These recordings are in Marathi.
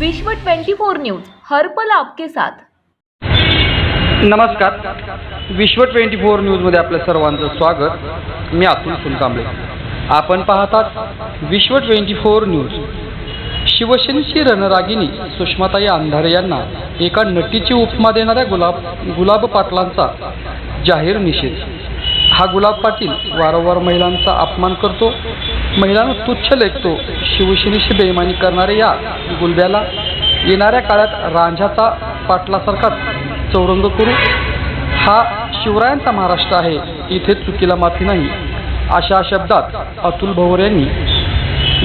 विश्व 24 न्यूज हर पल आपके साथ. नमस्कार. विश्व ट्वेंटी फोर न्यूजमध्ये आपल्या सर्वांचं स्वागत. मी अतुल फुलकांबळे आपण पाहतात विश्व ट्वेंटी फोर न्यूज. शिवसेनेची रणरागिनी सुषमाताई अंधारे यांना एका नटीची उपमा देणाऱ्या गुलाब गुलाब पाटलांचा जाहीर निषेध. हा गुलाब पाटील वारंवार महिलांचा अपमान करतो महिलांना तुच्छ लेखतो. शिवसेनेशी बेईमानी करणाऱ्या या गुलब्याला येणाऱ्या काळात रांझाचा पाटलासारखाच चौरंग करू हा शिवरायांचा महाराष्ट्र आहे. इथे चुकीला माफी नाही. अशा शब्दात अतुल भोवर यांनी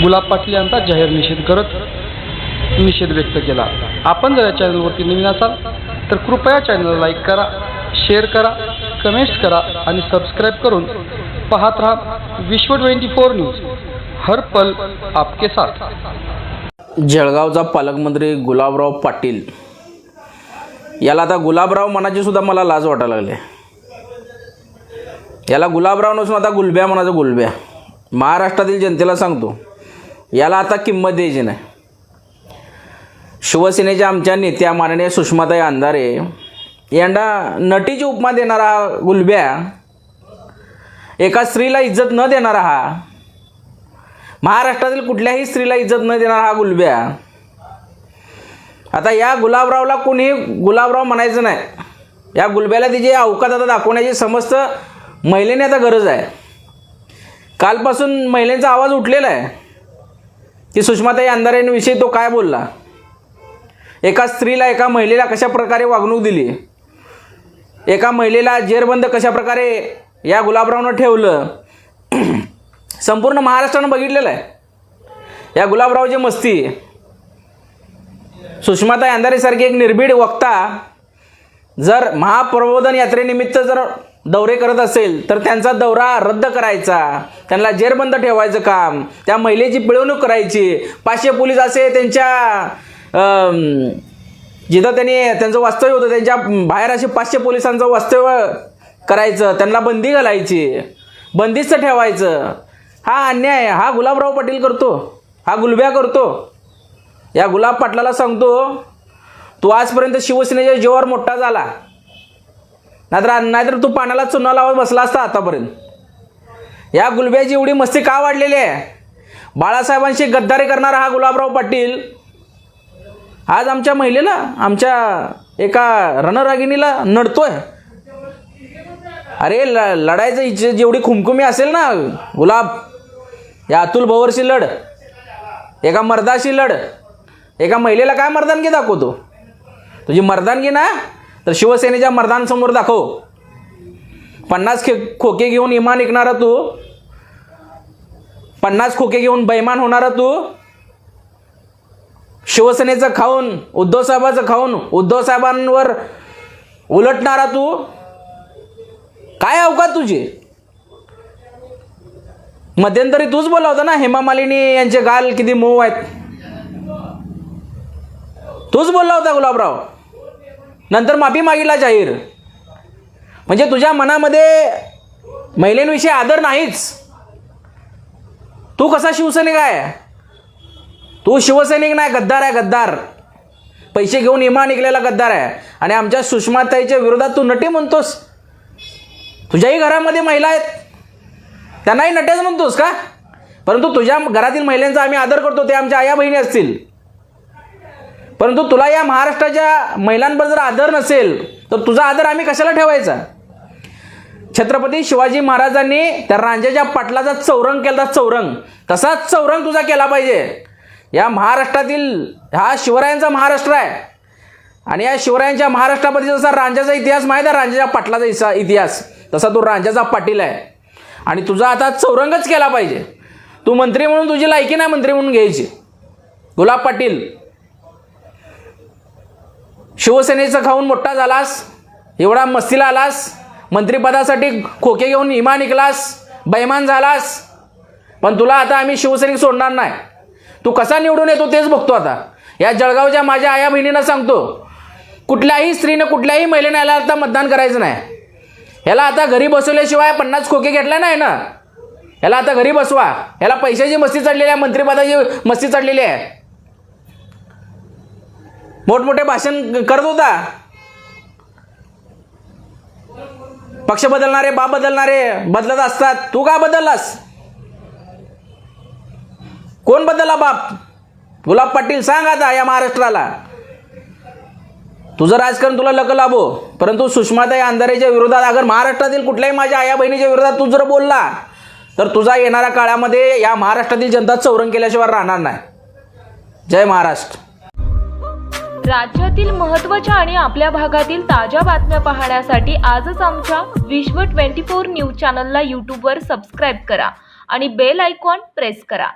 गुलाब पाटील यांचा जाहीर निषेध करत निषेध व्यक्त केला. आपण जर या चॅनलवरती नवीन असाल तर कृपया चॅनलला लाईक करा शेअर करा कमेंट्स करा आणि सबस्क्राईब करून पाहत राहा विश्व ट्वेंटी फोर न्यूज. हर पल आपके साथ। जळगावचा पालकमंत्री गुलाबराव पाटील. याला आता गुलाबराव मनाची सुद्धा मला लाज वाटायला लागली. याला गुलाबराव नसून आता गुलब्या म्हणायचं गुलब्या. महाराष्ट्रातील जनतेला सांगतो याला आता किंमत द्यायची नाही. शिवसेनेच्या आमच्या नेत्या माननीय सुषमाताई अंधारे यांना नटीची उपमा देणारा गुलब्या एका स्त्रीला इज्जत न देणारा हा महाराष्ट्रातील कुठल्याही स्त्रीला इज्जत न देणारा हा गुलब्या. आता या गुलाबरावला कोणी गुलाबराव म्हणायचं नाही. या गुलब्याला तिची अवकात आता दाखवण्याची समस्त महिलेने आता गरज आहे. कालपासून महिलेंचा आवाज उठलेला आहे. की सुषमाताई अंधारेंविषयी तो काय बोलला? एका स्त्रीला एका महिलेला कशा प्रकारे वागणूक दिली? एका महिलेला जेरबंद कशा प्रकारे या गुलाबरावनं ठेवलं? संपूर्ण महाराष्ट्रानं बघितलेलं आहे. या गुलाबरावची मस्ती. सुषमाताई अंधारेसारखी एक निर्भीड वक्ता जर महाप्रबोधन यात्रेनिमित्त जर दौरे करत असेल तर त्यांचा दौरा रद्द करायचा. त्यांना जेरबंद ठेवायचं काम. त्या महिलेची पिळवणूक करायची. पाचशे पोलीस असे त्यांच्या जिथं त्यांनी त्यांचं वास्तव्य होतं त्यांच्या बाहेर असे पाचशे पोलिसांचं वास्तव्य करायचं. त्यांना बंदी घालायची. बंदिस्त ठेवायचं. हा अन्याय हा गुलाबराव पाटील करतो हा गुलब्या करतो. या गुलाब पाटलाला सांगतो तू आजपर्यंत शिवसेनेच्या जीवावर मोठा झाला. नाहीतर नाहीतर तू पाण्याला चुना लावत बसला असता आतापर्यंत. या गुलब्याची एवढी मस्ती का वाढलेली आहे? बाळासाहेबांशी गद्दारी करणारा हा गुलाबराव पाटील आज आमच्या महिलेला आमच्या एका रणरागिणीला नडतोय. अरे ल लढायचं जेवढी खुमखुमी असेल ना गुलाब या अतुल भोवरशी लढ. एका मर्दाशी लढ. एका महिलेला काय मर्दानगी दाखवतो? तुझी मर्दानगी ना? तर शिवसेनेच्या मर्दांसमोर दाखव. पन्नास खे खोके घेऊन इमान ऐकणारा तू. पन्नास खोके घेऊन बैमान होणारा तू. शिवसेनेचं खाऊन उद्धवसाहेबाचं खाऊन उद्धवसाहेबांवर उलटणारा तू. काय अवकात तुझी? मध्यंतरी तूच बोला होता ना हेमा मालिनी यांचे गाल किती मऊ आहेत. तूच बोलला होता गुलाबराव. नंतर माफी मागितला जाहीर. म्हणजे तुझ्या मनामध्ये महिलेंविषयी आदर नाहीच. तू कसा शिवसैनिक आहे? तू शिवसैनिक नाही गद्दार आहे गद्दार. पैसे घेऊन इमा निघलेला गद्दार आहे. आणि आमच्या सुषमाताईच्या विरोधात तू नटी म्हणतोस. तुझ्याही घरामध्ये महिला आहेत. त्यांनाही नट्याच म्हणतोस का? परंतु तुझ्या घरातील महिलांचा आम्ही आदर करतो ते आमच्या आया बहिणी असतील. परंतु तुला या महाराष्ट्राच्या महिलांवर जर आदर नसेल तर तुझा आदर आम्ही कशाला ठेवायचा? छत्रपती शिवाजी महाराजांनी त्या रांजाच्या पाटलाचा चौरंग केला चौरंग. तसाच चौरंग तुझा केला पाहिजे. या महाराष्ट्रातील हा शिवरायांचा महाराष्ट्र आहे. आणि या शिवरायांच्या महाराष्ट्रामध्ये जसा रांजाचा इतिहास माहीत आहे रांजाच्या पाटलाचा इतिहास. तसा तो रांजाचा पाटील आहे. आणि तुझा आता चौरंगच केला पाहिजे. तू मंत्री म्हणून तुझी लायकी नाही मंत्री म्हणून घ्यायची. गुलाब पाटील शिवसेनेचं खाऊन मोठा झालास एवढा मस्तीला आलास मंत्रिपदासाठी खोके घेऊन इमा निघलास बैमान झालास. पण तुला आता आम्ही शिवसैनिक सोडणार नाही. तू कसा निवडून येतो तेच बघतो आता. या जळगावच्या माझ्या आया बहिणींना सांगतो कुठल्याही स्त्रीनं कुठल्याही महिलेनं याला आता मतदान करायचं नाही. ह्याला आता घरी बसवल्याशिवाय पन्नास खोके घेतला नाही ना? ह्याला आता घरी बसवा. ह्याला पैशाची मस्ती चढलेली आहे मंत्रिपदाची मस्ती चढलेली आहे. मोठमोठे भाषण करत होता. पक्ष बदलणारे बाप बदलणारे बदलत असतात. तू का बदललास? कोण बदलला बाप? गुलाब पाटील सांग आता या महाराष्ट्राला. तुझं राजकारण तुला लक लाभो. परंतु सुषमाताई अंधारेच्या विरोधात अगर महाराष्ट्रातील कुठल्याही माझ्या आया बहिणीच्या विरोधात तू जर बोलला तर तुझा येणाऱ्या काळामध्ये या महाराष्ट्रातील जनता चौरंग केल्याशिवाय राहणार नाही. जय महाराष्ट्र. राज्यातील महत्त्वाच्या आणि आपल्या भागातील ताज्या बातम्या पाहण्यासाठी आजच आमच्या विश्व ट्वेंटी फोर न्यूज चॅनलला यूट्यूबवर सबस्क्राईब करा आणि बेल आयकॉन प्रेस करा.